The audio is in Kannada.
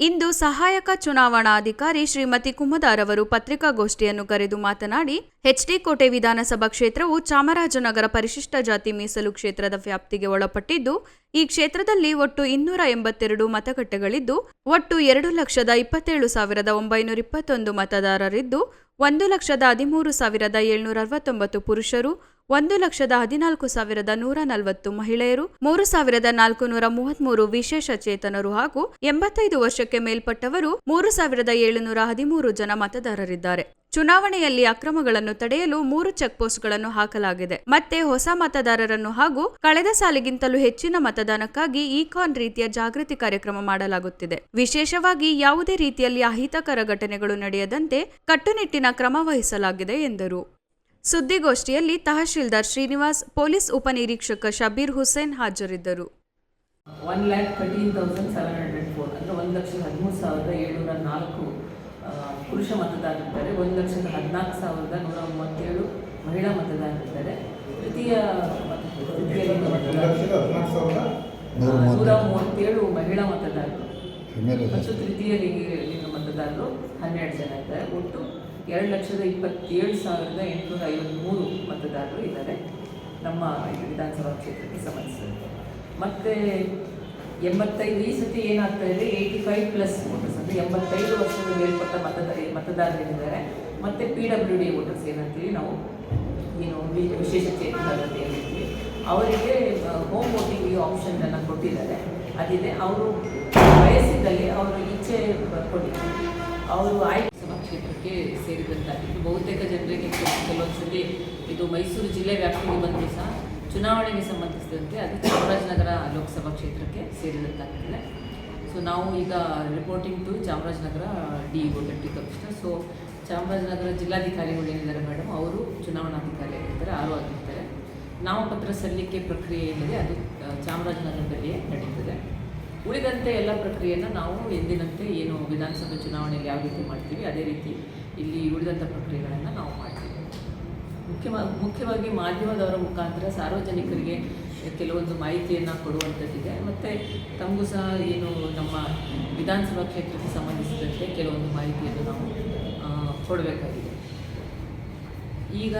ಇಂದು ಸಹಾಯಕ ಚುನಾವಣಾಧಿಕಾರಿ ಶ್ರೀಮತಿ ಕುಮದಾರ್ ಅವರು ಪತ್ರಿಕಾಗೋಷ್ಠಿಯನ್ನು ಕರೆದು ಮಾತನಾಡಿ ಎಚ್ಡಿ ಕೋಟೆ ವಿಧಾನಸಭಾ ಕ್ಷೇತ್ರವು ಚಾಮರಾಜನಗರ ಪರಿಶಿಷ್ಟ ಜಾತಿ ಮೀಸಲು ಕ್ಷೇತ್ರದ ವ್ಯಾಪ್ತಿಗೆ ಒಳಪಟ್ಟಿದ್ದು, ಈ ಕ್ಷೇತ್ರದಲ್ಲಿ ಒಟ್ಟು ಇನ್ನೂರ ಎಂಬತ್ತೆರಡು ಮತಗಟ್ಟೆಗಳಿದ್ದು, ಒಟ್ಟು ಎರಡು ಲಕ್ಷದ ಇಪ್ಪತ್ತೇಳು ಸಾವಿರದ ಒಂಬೈನೂರ ಇಪ್ಪತ್ತೊಂದು ಮತದಾರರಿದ್ದು, ಒಂದು ಲಕ್ಷದ ಹದಿಮೂರು ಸಾವಿರದ ಏಳ್ನೂರ ಅರವತ್ತೊಂಬತ್ತು ಪುರುಷರು ಒಂದು ಲಕ್ಷದ ಹದಿನಾಲ್ಕು ಸಾವಿರದ ನೂರ ನಲವತ್ತು ಮಹಿಳೆಯರು, ಮೂರು ಸಾವಿರದ ನಾಲ್ಕು ನೂರ ಮೂವತ್ಮೂರು ವಿಶೇಷ ಚೇತನರು ಹಾಗೂ ಎಂಬತ್ತೈದು ವರ್ಷಕ್ಕೆ ಮೇಲ್ಪಟ್ಟವರು ಮೂರು ಸಾವಿರದ ಏಳುನೂರ ಹದಿಮೂರು ಜನ ಮತದಾರರಿದ್ದಾರೆ. ಚುನಾವಣೆಯಲ್ಲಿ ಅಕ್ರಮಗಳನ್ನು ತಡೆಯಲು ಮೂರು ಚೆಕ್ ಪೋಸ್ಟ್ಗಳನ್ನು ಹಾಕಲಾಗಿದೆ. ಮತ್ತೆ ಹೊಸ ಮತದಾರರನ್ನು ಹಾಗೂ ಕಳೆದ ಸಾಲಿಗಿಂತಲೂ ಹೆಚ್ಚಿನ ಮತದಾನಕ್ಕಾಗಿ ಇಕಾನ್ ರೀತಿಯ ಜಾಗೃತಿ ಕಾರ್ಯಕ್ರಮ ಮಾಡಲಾಗುತ್ತಿದೆ. ವಿಶೇಷವಾಗಿ ಯಾವುದೇ ರೀತಿಯಲ್ಲಿ ಅಹಿತಕರ ಘಟನೆಗಳು ನಡೆಯದಂತೆ ಕಟ್ಟುನಿಟ್ಟಿನ ಕ್ರಮ ವಹಿಸಲಾಗಿದೆ ಎಂದರು. ಸುದ್ದಿಗೋಷ್ಠಿಯಲ್ಲಿ ತಹಶೀಲ್ದಾರ್ ಶ್ರೀನಿವಾಸ್ ಪೊಲೀಸ್ ಉಪನಿರೀಕ್ಷಕ ಶಬೀರ್ ಹುಸೇನ್ ಹಾಜರಿದ್ದರು. One lakh thirteen thousand seven hundred four ಅಂದರೆ ಒಂದು ಲಕ್ಷದ ಹದಿಮೂರು ಸಾವಿರದ ಏಳ್ನೂರ ನಾಲ್ಕು ಪುರುಷ ಮತದಾರರಿದ್ದಾರೆ. ಒಂದು ಲಕ್ಷದ ಹದಿನಾಲ್ಕು ಸಾವಿರದ ನೂರ ಮೂವತ್ತೇಳು ಮಹಿಳಾ ಮತದಾರರಿದ್ದಾರೆ. ತೃತೀಯ ನೂರ ಮೂವತ್ತೇಳು. ಮಹಿಳಾ ಮತದಾರರು. ಮತ್ತು ತೃತೀಯ ಲಿಂಗ ಲಿಂಗ ಮತದಾರರು ಹನ್ನೆರಡು ಜನ ಇದ್ದಾರೆ. ಒಟ್ಟು ಎರಡು ಲಕ್ಷದ ಇಪ್ಪತ್ತೇಳು ಸಾವಿರದ ಎಂಟುನೂರ ಐವತ್ತ್ಮೂರು ಮತದಾರರು ಇದ್ದಾರೆ. ನಮ್ಮ ವಿಧಾನಸಭಾ ಕ್ಷೇತ್ರಕ್ಕೆ ಸಂಬಂಧಿಸಿದಂತೆ. ಮತ್ತು ಎಂಬತ್ತೈದು ಈ ಸತಿ ಏನಾಗ್ತಾ ಇದೆ? ಏಯ್ಟಿ ಫೈವ್ ಪ್ಲಸ್ ವೋಟರ್ಸ್ ಅಂದರೆ ಎಂಬತ್ತೈದು ವರ್ಷದ ಮೇಲ್ಪಟ್ಟ ಮತದಾರ ಮತದಾರರಿದ್ದಾರೆ ಮತ್ತು ಪಿ ಡಬ್ಲ್ಯೂ ಡಿ ವೋಟರ್ಸ್ ಏನಂತೀವಿ ನಾವು ಏನು ವಿಶೇಷ ಚೇತನರು ಅಂತ ಅವರಿಗೆ ಹೋಮ್ ವೋಟಿಂಗ್ ಆಪ್ಷನನ್ನು ಕೊಟ್ಟಿದ್ದಾರೆ. ಅದಿದೆ, ಅವರು ವಯಸ್ಸಿನಲ್ಲಿ ಅವರು ಇಚ್ಛೆ ಕೊಟ್ಟಿದ್ದಾರೆ ಅವರು ಆಯ್ಕೆ ಕ್ಷೇತ್ರಕ್ಕೆ ಸೇರಿದಂತಾಗಿದ್ದು ಬಹುತೇಕ ಜನರಿಗೆ ಕೆಲವೊಂದ್ಸಲಿ ಇದು ಮೈಸೂರು ಜಿಲ್ಲೆ ವ್ಯಾಪ್ತಿಗೆ ಬಂದರೂ ಸಹ ಚುನಾವಣೆಗೆ ಸಂಬಂಧಿಸಿದಂತೆ ಅದು ಚಾಮರಾಜನಗರ ಲೋಕಸಭಾ ಕ್ಷೇತ್ರಕ್ಕೆ ಸೇರಿದಂತಾಗ್ತದೆ. ಸೊ ನಾವು ಈಗ reporting to Chamarajanagar D O deputy commissioner so Chamarajanagar ಜಿಲ್ಲಾಧಿಕಾರಿಗಳು ಏನಿದ್ದಾರೆ ಮೇಡಮ್ ಅವರು ಚುನಾವಣಾಧಿಕಾರಿ ಆಗಿರ್ತಾರೆ, ಆರು ಆಗಿರ್ತಾರೆ. ನಾಮಪತ್ರ ಸಲ್ಲಿಕೆ ಪ್ರಕ್ರಿಯೆ ಏನಿದೆ ಅದು ಚಾಮರಾಜನಗರದಲ್ಲಿಯೇ ನಡೀತದೆ. ಉಳಿದಂತೆ ಎಲ್ಲ ಪ್ರಕ್ರಿಯೆಯನ್ನು ನಾವು ಎಂದಿನಂತೆ ಏನು ವಿಧಾನಸಭೆ ಚುನಾವಣೆಯಲ್ಲಿ ಯಾವ ರೀತಿ ಮಾಡ್ತೀವಿ, ಅದೇ ರೀತಿ ಇಲ್ಲಿ ಉಳಿದಂಥ ಪ್ರಕ್ರಿಯೆಗಳನ್ನು ನಾವು ಮಾಡ್ತೀವಿ. ಮುಖ್ಯವಾಗಿ ಮುಖ್ಯವಾಗಿ ಮಾಧ್ಯಮದವರ ಮುಖಾಂತರ ಸಾರ್ವಜನಿಕರಿಗೆ ಕೆಲವೊಂದು ಮಾಹಿತಿಯನ್ನು ಕೊಡುವಂಥದ್ದಿದೆ. ಮತ್ತು ತಮಗೂ ಸಹ ಏನು ನಮ್ಮ ವಿಧಾನಸಭಾ ಕ್ಷೇತ್ರಕ್ಕೆ ಸಂಬಂಧಿಸಿದಂತೆ ಕೆಲವೊಂದು ಮಾಹಿತಿಯನ್ನು ನಾವು ಕೊಡಬೇಕಾಗಿದೆ. ಈಗ